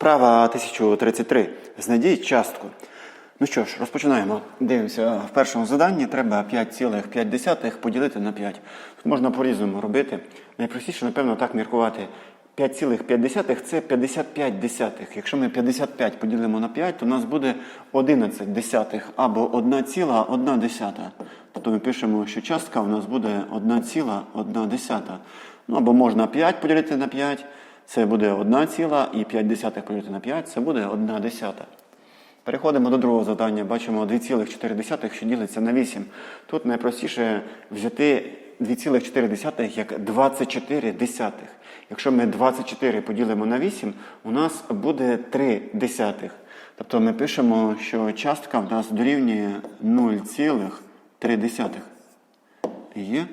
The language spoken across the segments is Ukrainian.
Вправа 1033. Знайдіть частку. Ну що ж, розпочинаємо. Дивимося, в першому заданні треба 5,5 поділити на 5. Тут можна по-різному робити. Найпростіше, напевно, так міркувати. 5,5 це 55 десятих. Якщо ми 55 поділимо на 5, то у нас буде 11 десятих або 1,1 десята. Тобто ми пишемо, що частка у нас буде 1,1 десята. Ну або можна 5 поділити на 5, це буде 1,5 поділити на 5, це буде 1 десята. Переходимо до другого завдання. Бачимо 2,4, що ділиться на 8. Тут найпростіше взяти 2,4 як 24 десятих. Якщо ми 24 поділимо на 8, у нас буде 3 десятих. Тобто ми пишемо, що частка в нас дорівнює 0,3. Є.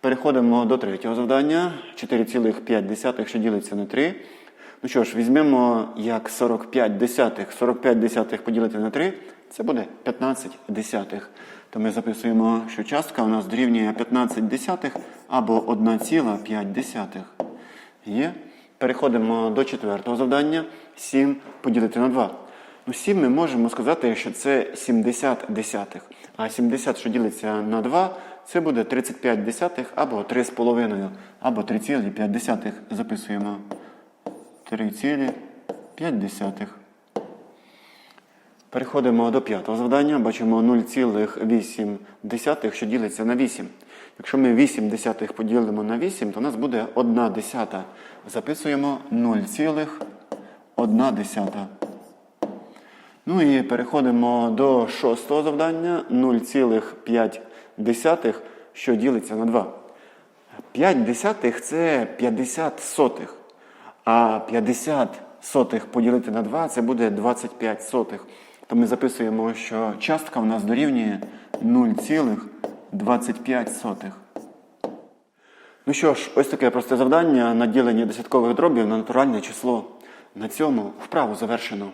Переходимо до третього завдання. 4,5, що ділиться на 3. Ну що ж, візьмемо як 45 десятих. 45 десятих поділити на 3, це буде 15 десятих. То ми записуємо, що частка у нас дорівнює 15 десятих або 1,5 десятих. Є. Переходимо до четвертого завдання. 7 поділити на 2. 7 ми можемо сказати, що це 70 десятих. А 70, що ділиться на 2, це буде 35 десятих або 3,5, або 3,5 записуємо. 3,5. Переходимо до п'ятого завдання. Бачимо 0,8, що ділиться на 8. Якщо ми 8 десятих поділимо на 8, то у нас буде 1 десята. Записуємо 0,1 десята. Ну і переходимо до шостого завдання 0,5, що ділиться на 2. 5 десятих це 50 сотих. А 50 сотих поділити на 2 це буде 25 сотих. То ми записуємо, що частка у нас дорівнює 0,25 сотих. Ну що ж, ось таке просте завдання на ділення десяткових дробів на натуральне число. На цьому вправу завершено.